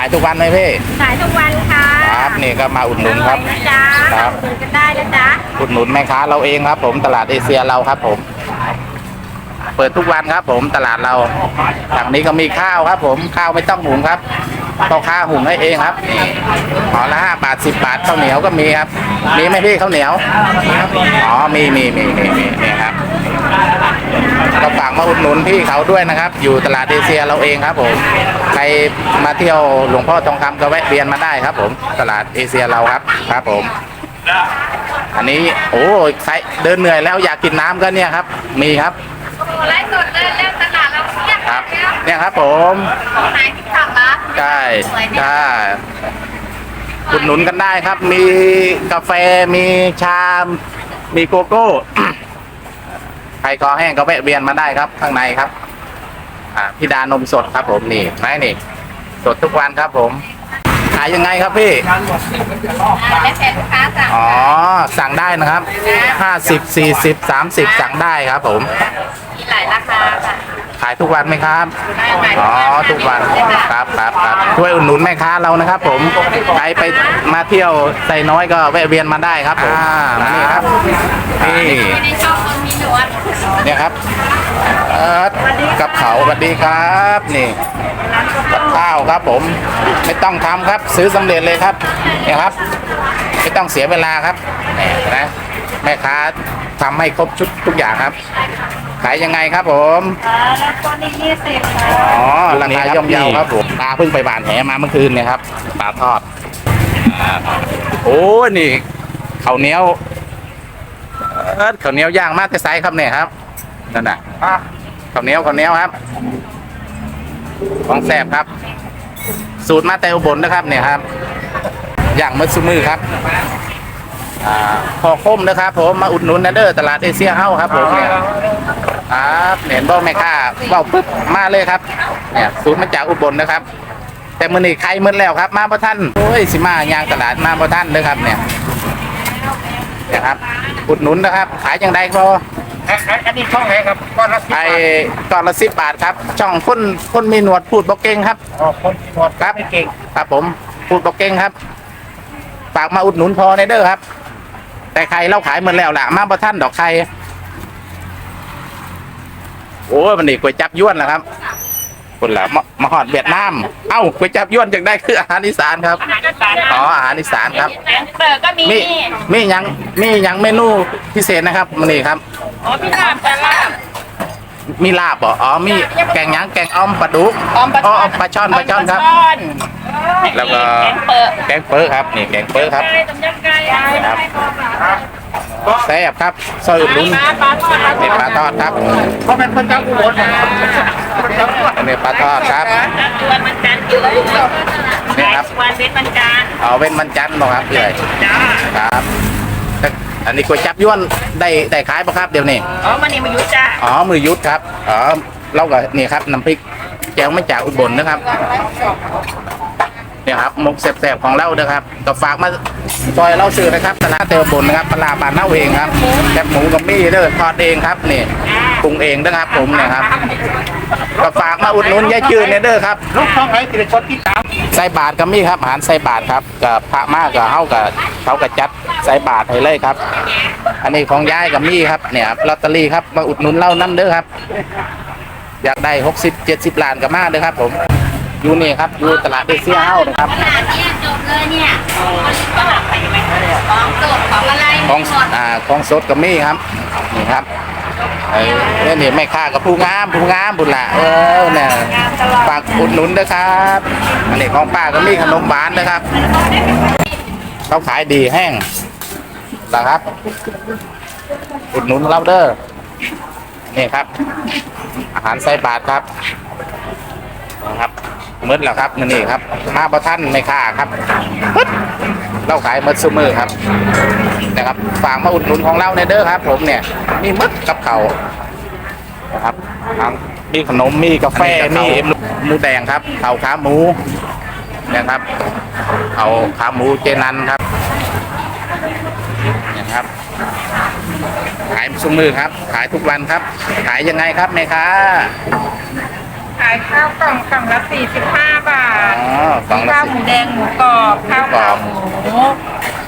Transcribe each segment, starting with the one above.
ายทุกวันไหมพี่ ขายทุกวันค่ะครับนี่ก็มาอุดหนุนครับ ออยนะจ๊ะครับ อุดหนุนกันได้นะจ๊ะอุดหนุนแม่ค้าเราเองครับ ผมตลาดเอเชียเราครับ ผม เปิดทุกวันครับ ผมตลาดเราฝั่งนี้ก็มีข้าวครับ ผมข้าวไม่ต้องหุงครับพ่อค้าหุงให้เองครับนี่ห่อละห้าบาทสิบบาทข้าวเหนียวก็มีครับ มีไหมพี่ข้าวเหนียวอ๋อมีมีมีมีมีนี่ครับ ก็ฝากมาอุดหนุนพี่เขาด้วยนะครับ อยู่ตลาดเอเชียเราเองครับผมใครมาเที่ยวหลวงพ่อทองคำก็แวะเวียนมาได้ครับ ผมตลาดเอเชียเราครับครับผม อันนี้โอ้ยใครเดินเหนื่อยแล้วอยากกินน้ำก็เนี่ยครับ มีครับไลฟ์สดเลยเรื่องตลาดเราเนี่ยครับเนี่ยครับผมของไหนที่สั่งละใช่ใช่อุดหนุนกันได้ครับ มีกาแฟมีชามมีโกโก้ ใครคอแห้งก็แวะเวียนมาได้ครับ ข้างในครับ อ่าพี่ดานมสดครับ ผมนี่ไหมนี่ สดทุกวันครับผม ขายยังไงครับพี่ได้แฟนลูกค้าสั่งอ๋อ สั่งได้นะครับห้าสิบสี่สิบสามสิบสั่งได้ครับ ผม มีหลายราคาค่ะขายทุกวันไหมครับ ได้ไหมอ๋อทุกวันครับครับครับช่วยอุดหนุนแม่ค้าเรานะครับ ผมใครไปมาเที่ยวไซน้อยก็แวะเวียนมาได้ครับผมอ่ามานี่ครับนี่ไม่ได้ชอบคนมีหนวด เนี่ยครับเอิร์ธกับเขาสวัสดีครับนี่กับข้าวครับผมไม่ต้องทำครับซื้อสำเร็จเลยครับเนี่ยครับ ไม่ต้องเสียเวลาครับนี่นะแม่ค้าทำให้ครบชุดทุกอย่างครับ ขายยังไงครับผมแล้วก็นี่ยี่สิบค่ะอ๋อราคาย่อมเยาครับผมปลาเพิ่งไปบานแหมาเมื่อคืนเนี่ยครับปลาทอดอ่าโอ้นี่ข้าวเหนียวเอิ้น ข้าวเหนียวย่างมากแต่ไซส์ครับเนี่ยครับนั่นน่ะข้าวเหนียวข้าวเหนียวครับ ของแซ่บครับ สูตรมาแต่อุบลนะครับเนี่ยครับย่างมือซุมือครับอ่าพอคมนะครับผมมาอุดหนุนนะเด้อตลาดเอเชียเฮ้าครับผมเนี่ยครับเห็นบ่แม่ค้าเว้าปึ๊บมาเลยครับเนี่ยสูตรมาจากอุบลนะครับ แต่มื้อนี้ใครมื้อแล้วครับ มาบ่ทันโอ้ยสิมายางตลาดมาบ่ทันเด้อครับเนี่ยเนี่ยครับอุดหนุนนะครับ ขายจังไดพออันนี้ช่องไหนครับก้อนละสิบไอ้บาทก่อนละ10บาทครับ ช่องคนคนมีหนวดพูดบ่เก่งครับอ๋อคนหมดครับไม่เก่งครับผมพูดบ่เก่งครับฝากมาอุดหนุนพอในเด้อครับ แต่ใครเราขายหมดแล้วล่ะ มาบ่ทันดอกใครโอ้ยมันนี่ก๋วยจับยวนแล้วครับ คนละมามาหอดเวียดนาม เอ้าก๋วยจับยวนจังได้คืออาหารอีสานครับอ๋ออาหารอีสานครับแกงเปิดก็มีมีมีหยังมีหยังเมนูพิเศษนะครับมันนี่ครับ อ๋อพี่ลาบแต่ลาบมีลาบเหรออ๋อ มีแกงหยังแกงอ้อมปลาดุกออมปลาช่อนปลาช่อนปลาช่อนครับ แล้วก็แกงเปิดแกงเปิ้ลครับ นี่แกงเปิ้ลครับไก่ต้มยำไก่ครับ แซ่บครับซอยอุดหนุนปลาปลาทอดนี่ปลาทอดครับเพราะเป็นคนจังอุบลคนจังอุบลอันนี้ปลาทอดครับวันมันจันทร์อยู่นี่ครับวันเว้นวันจันทร์เอาเว้นมันจันทร์บ่ครับเลยจ้าครับแต่อันนี้ก๋วยจับยวนได้ได้ขายป่ะครับเดี๋ยวนี้อ๋อมันนี่มายุจ้าอ๋อมือยุทธครับอ๋อเราก็นี่ครับน้ำพริกแจ่วมาจากอุบลนะครับ เนี่ยครับมุกแซ่บๆของเราเด้อครับก็ฝากมาซอยเราซื้อนะครับตลาดเตลบนนะครับปลาบานเน่าเองครับแคบหมูกับมี่เด้อทอดเองครับนี่ปรุงเองนะครับผมเนี่ยครับก็ฝากมาอุดหนุนยายจืดเนี่ยเด้อครับลูกช่องไหนติดคนที่สามใส่บาทก็มีครับอาหารใส่บาทครับกับพระมากกับเฮากับเขากับจัดใส่บาทให้เลยครับ อันนี้ของยายกับมี่ครับเนี่ยครับลอตเตอรี่ครับมาอุดหนุนเล่านั่นเด้อครับ อยากได้หกสิบเจ็ดสิบล้านกับมาเด้อครับผม อยู่นี่ครับอยู่ตลาดเอเชียเฮานะครับขนาดเนี้ยจบเลยเนี่ยก็หลับไปไหมของสดของอะไรของหมดอ่าของสดกับมี่ครับนี่ครับเออเนี่ยนี่แม่ค้ากับผู้งามผู้งามบุญละเออเนี่ยฝากอุดหนุนด้วยครับอันนี้ของป้ากับมี่ขนมหวานนะครับเขาขายดีแห้งนะครับ อุดหนุนเราเด้อนี่ครับ อาหารใส่บาทครับนะครับ มืดแล้วครับนี่ครับมาประท่านไม่ค่าครับปึ๊ดเราขายมืดซุมือครับนะครับฝากมาอุดหนุนของเราในเด้อครับ ผมเนี่ยมีมืดกับเขานะครับทั้งมีขนมมีกาแฟมีหมูแดงครับเขาขาหมูนะครับเอาขาหมูเจนันครับนะครับ ขายซุมือครับ ขายทุกวันครับ ขายยังไงครับแม่ค้าขายข้าวกล่องกล่องละ45 บาอ๋ทอกล่องละข้าวสิหมูแดงหมูกรอบข้าวกรขาอบหมู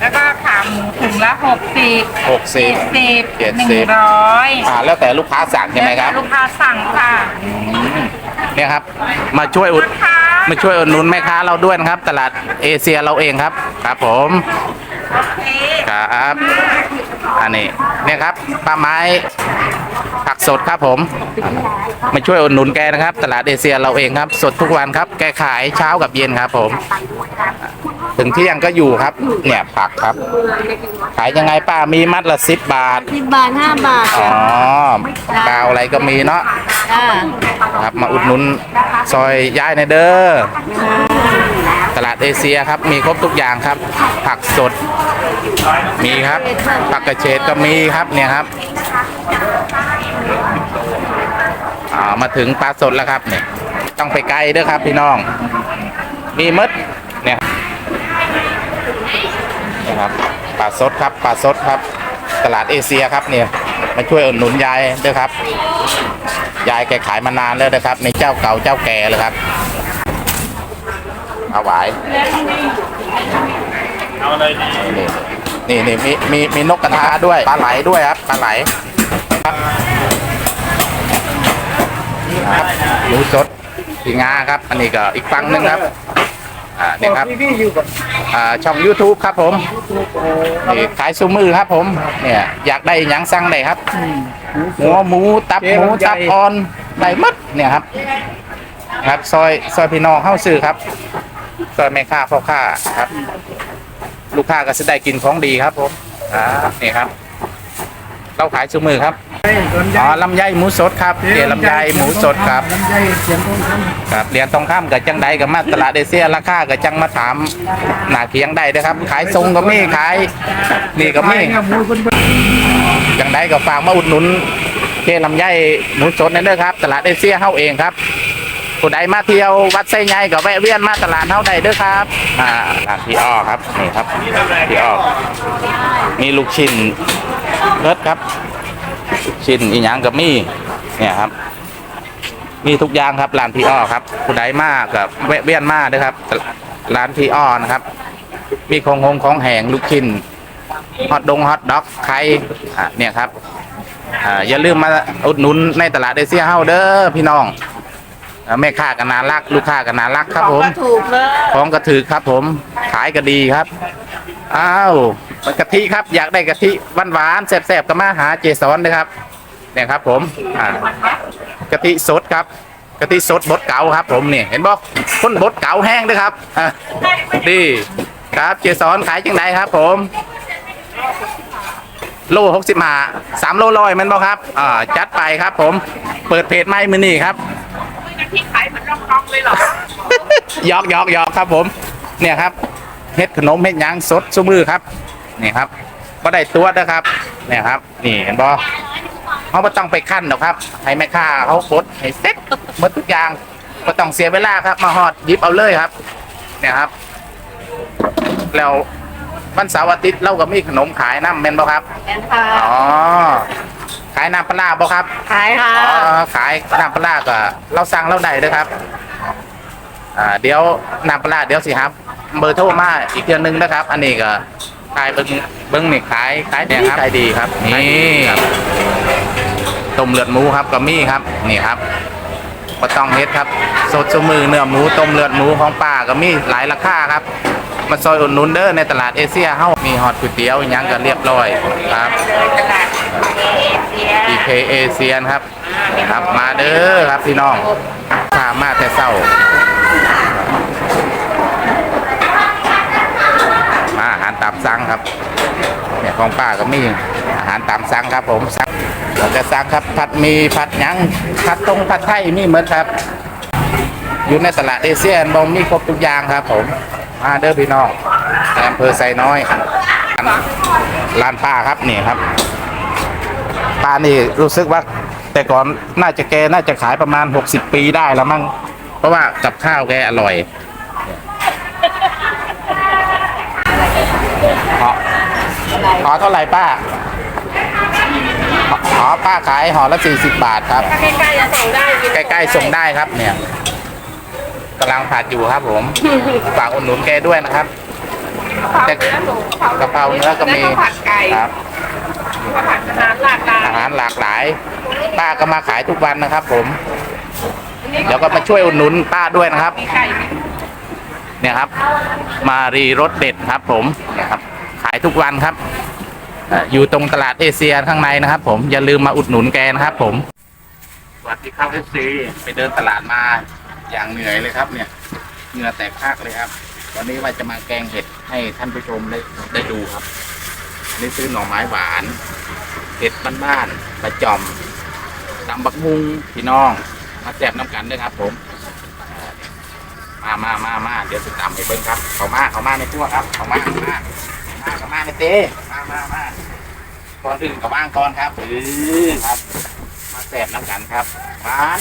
แล้วก็ขาหมูถุงละหกสิบหกสิบสิบเจ็ดหนึ่สิบงร้อยอ่าแล้วแต่ลูกค้าสั่งใช่ไหมครับลูกค้าสั่งค่ะเนี่ยครับ มาช่วยอุด นะคะมาช่วยอุดหนุนแม่ค้าเราด้วยนะครับ ตลาดเอเชียเราเองครับ ครับผม โอเค ครับ อันนี้เนี่ยครับปลาไม้ผักสดครับผม มาช่วยอุดหนุนแกนะครับ ตลาดเอเชียเราเองครับ สดทุกวันครับ แกขายเช้ากับเย็นครับ ผม ถึงเที่ยงก็อยู่ครับ เนี่ยผักครับ ขายยังไงป้ามีมัดละสิบบาทสิบบาทห้าบาทอ๋อกาวอะไรก็มีเนาะจ้าครับมาอุดหนุนซอยย้ายในเด้อ ตลาดเอเชียครับ มีครบทุกอย่างครับ ผักสด มีครับ ผักกระเฉดก็มีครับเนี่ยครับอ่ามาถึงปลาสดแล้วครับเนี่ยต้องไปไกลเด้อครับพี่น้อง มีมดเนี่ยนะครับปลาสดครับปลาสดครับ ตลาดเอเชียครับเนี่ยมาช่วยอุดหนุนยายเด้อครับ ยายแกขายมานานแล้วนะครับ ในเจ้าเก่าเจ้าแก่เลยครับ เอาไหวายนี่นี่นี่มีมีมีนกกระทาด้วยปลาไหลด้วยครับปลาไหลครับครับหมูสดปีงาครับอันนี้ก็อีกฝั่งหนึงครับอ่าเนี่ยครับอ่าช่อง YouTube ครับผมนี่ขายซูมือครับผมเนี่ยอยากได้หยังสั่งได้ครับหัวหมูตับหมูตับอ่อนได้หมดเนี่ยครับ ครับซอยซอยพี่น้องเข้าซื้อครับ ซอยแม่ค้าพ่อค้าครับ ลูกค้าก็จะได้กินของดีครับผมอ่านี่ครับ เราขายชูมือครับอ๋อลำไยหมูสดครับเดี๋ยวลำไยหมูสดครับลำไยเสียงทองคำครับเรียนตรงข้ามกับจังใดกับมาตลาดเอเชียราคากับจังมาถามหนาเคียงได้นะครับ ขายทรงก็มีขายนี่ก็มีเนี่ยหมูคนจังใดก็ฝากมาอุดหนุนเจลำไยหมูสดนั่นเด้อครับ ตลาดเอเชียเฮาเองครับ ผู้ใดมาเที่ยววัดไส้ใหญ่ก็แวะเวียนมาตลาดเฮาได้เด้อครับอ่าร้านพี่อ้อครับนี่ครับพี่อ้อมีลูกชิ้นเลิศครับชิ้นอีหยังกับมี่เนี่ยครับ มีทุกอย่างครับร้านพี่อ้อครับผู้ใดมากับแวะเวียนมาเด้อครับร้านพี่อ้อนะครับ มีของหงของแหงลูกชิ้นฮอตดงฮอตด็อกไข่เนี่ยครับออย่าลืมมาอุดหนุนในตลาดเอเชียเฮาเด้อพี่น้อง แม่ค้าก็น่ารัก ลูกค้าก็น่ารักครับผมถูกเลยของกระถือครับผม ขายก็ดีครับ อ้าวกะทิครับ อยากได้กะทิหวานๆแซ่บๆก็มาหาเจสอนเลยครับ เนี่ยครับผม อ่ากะทิสดครับกะทิสดบดเก๋าครับ ผมเนี่ยเห็นบอกคนบดเก๋าแห้งด้วยครับ อะดีครับเจสอนขายจังไดครับ ผม โลหกสิบห้าสามโลร้อยแมันบ่ครับ อ่าจัดไปครับ ผม เปิดเพจไม่มือนี่ครับ ที่ขายเหมือนรองๆเลยเหรอหยอกหยอกหยอกครับผม เนี่ยครับเฮ็ดขนมเฮ็ดหยางสดซุมือครับนี่ครับก็ได้ตัวนะครับเนี่ยครับ นี่เห็นบ่เขาไม่ต้องไปขั้นหรอกครับ ให้แม่ค้าเขาบดให้เซ็ตหมดทุกอย่างไม่ต้องเสียเวลาครับ มาหอดหยิบเอาเลยครับ เนี่ยครับ แล้ววันเสาร์อาทิตย์เราก็มีขนมขายน้ำแม่นบ่ครับแอนค่ะอ๋อขายน้ำปลาร้าบ่ครับขายค่ะ อ๋อขายน้ำปลาร้าก็เราสั่งเราได้เด้อครับอ่าเดี๋ยวน้ำปลาร้าเดี๋ยวสิครับ เบอร์โทรมาอีกเทื่อนึงนะครับ อันนี้ก็ขายเบิ้งเบิ้งนี่ขายขายเนี่ยครับขายดีครับนี่ต้มเลือดหมูครับก็มีครับนี่ครับก็ต้องเฮ็ดครับ สดสมือเนื้อหมูต้มเลือดหมูของป้าก็มีหลายราคาครับ มาซอยอุดหนุนเด้อในตลาดเอเชียเฮามีฮอตก๋วยเตี๋ยวอิหยังก็เรียบร้อยครับ ตลาด เอเชีย EK เอเชียนครับครับมาเด้อครับพี่น้องข้ามาแต่เศร้ามาอาหารตามสั่งครับเนี่ยของป้าก็มีอาหารตามสั่งครับ ผมสั่งเราจะสั่งครับผัดมีผัดยังผัดตรงผัดไทยมีเหมือนครับ อยู่ในตลาดเอเชียนบอมมีครบทุกอย่างครับ ผมมาเด้อพี่น้องอำเภอไซน้อยร้านป้าครับนี่ครับ ป้านี่รู้สึกว่า แต่ก่อนน่าจะแกน่าจะขายประมาณ 60 ปีได้แล้วมั้งเพราะว่ากับข้าวแกอร่อยขอขอเท่าไหร่ป้าอ๋อป้าขายห่อละ 40 บาทครับถ้าใกล้ๆจะส่งได้ใกล้ๆส่งได้ครับเนี่ยกำลังผัดอยู่ครับผมฝากอุดหนุนแกด้วยนะครับกะเพราเนื้อหมูกะเพราเนื้อก็มีแล้วผัดไก่ครับผัด อาหารหลากหลายอาหารหลากหลาย ป้าก็มาขายทุกวันนะครับ ผมเดี๋ยวก็มาช่วยอุดหนุนป้าด้วยนะครับ มีไก่ไหมเนี่ยครับ มารีรสเด็ดครับ ผมเนี่ยครับ ขายทุกวันครับเอ่ออยู่ตรงตลาดเอเชียข้างในนะครับ ผมอย่าลืมมาอุดหนุนแกนะครับ ผม สวัสดีครับเอฟซีไปเดินตลาดมาอย่างเหนื่อยเลยครับ เนี่ยเหงื่อแตกพากเลยครับ วันนี้ว่าจะมาแกงเห็ดให้ท่านผู้ชมได้ได้ดูครับ นี่ซื้อหน่อไม้หวานเห็ดบ้านๆประจอมตำบักมุงพี่น้องมาแจบน้ำกันด้วยครับ ผมมามามามาเดี๋ยวติดตามไปเบิ้งครับ เขามาเขามาในพวกครับ เขามาเขามามาเขามาในเต้มามามาก่อนอื่นก็ว่างก่อนครับเออครับ มาแสบน้ำกันครับหวาน